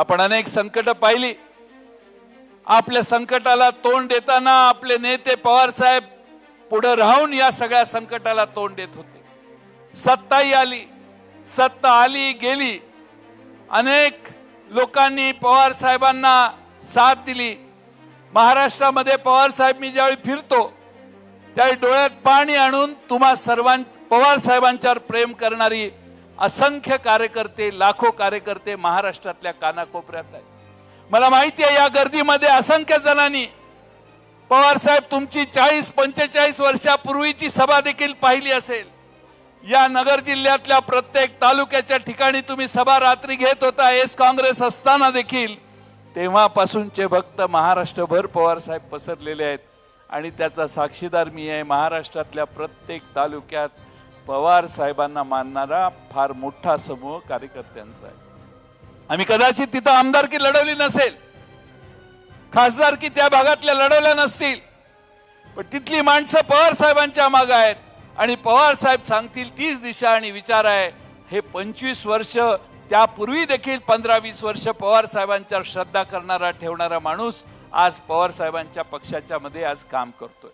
आपण अनेक संकट पाहिली. आपल्या संकटाला तोंड देताना आपले नेते पवार साहेब पुढे राहून या सगळ्या संकटाला तोंड देत होते. सत्ताही आली सत्ता आली गेली. अनेक लोकांनी पवार साहेबांना साथ दिली. महाराष्ट्रामध्ये पवार साहेब मी ज्यावेळी फिरतो त्यावेळी डोळ्यात पाणी आणून तुम्हा सर्वां पवार साहेबांच्यावर प्रेम करणारी असंख्य कार्यकर्ते लाखो कार्यकर्ते महाराष्ट्रातल्या कानाकोपऱ्यात आहेत. मला माहिती आहे या गर्दीमध्ये असंख्य जणांनी पवार साहेब तुमची चाळीस पंचेचाळीस वर्षापूर्वीची सभा देखील पाहिली असेल. या नगर जिल्ह्यातल्या प्रत्येक तालुक्याच्या ठिकाणी तुम्ही सभा रात्री घेत होता एस काँग्रेस असताना देखील. तेव्हापासूनचे भक्त महाराष्ट्रभर पवार साहेब पसरलेले आहेत. आणि त्याचा साक्षीदार मी आहे महाराष्ट्रातल्या प्रत्येक तालुक्यात पवार साहेबांना मानणारा फार मोठा समूह कार्यकर्त्यांचा आहे. आम्ही कदाचित तिथं आमदारकी लढवली नसेल खासदारकी त्या भागातल्या लढवल्या नसतील पण तिथली माणसं पवार साहेबांच्या मागे आहेत आणि पवार साहेब सांगतील तीच दिशा आणि विचार आहे. हे पंचवीस वर्ष त्यापूर्वी देखील पंधरा वीस वर्ष पवार साहेबांच्यावर श्रद्धा करणारा ठेवणारा माणूस आज पवार साहेबांच्या पक्षाच्या मध्ये आज काम करतोय.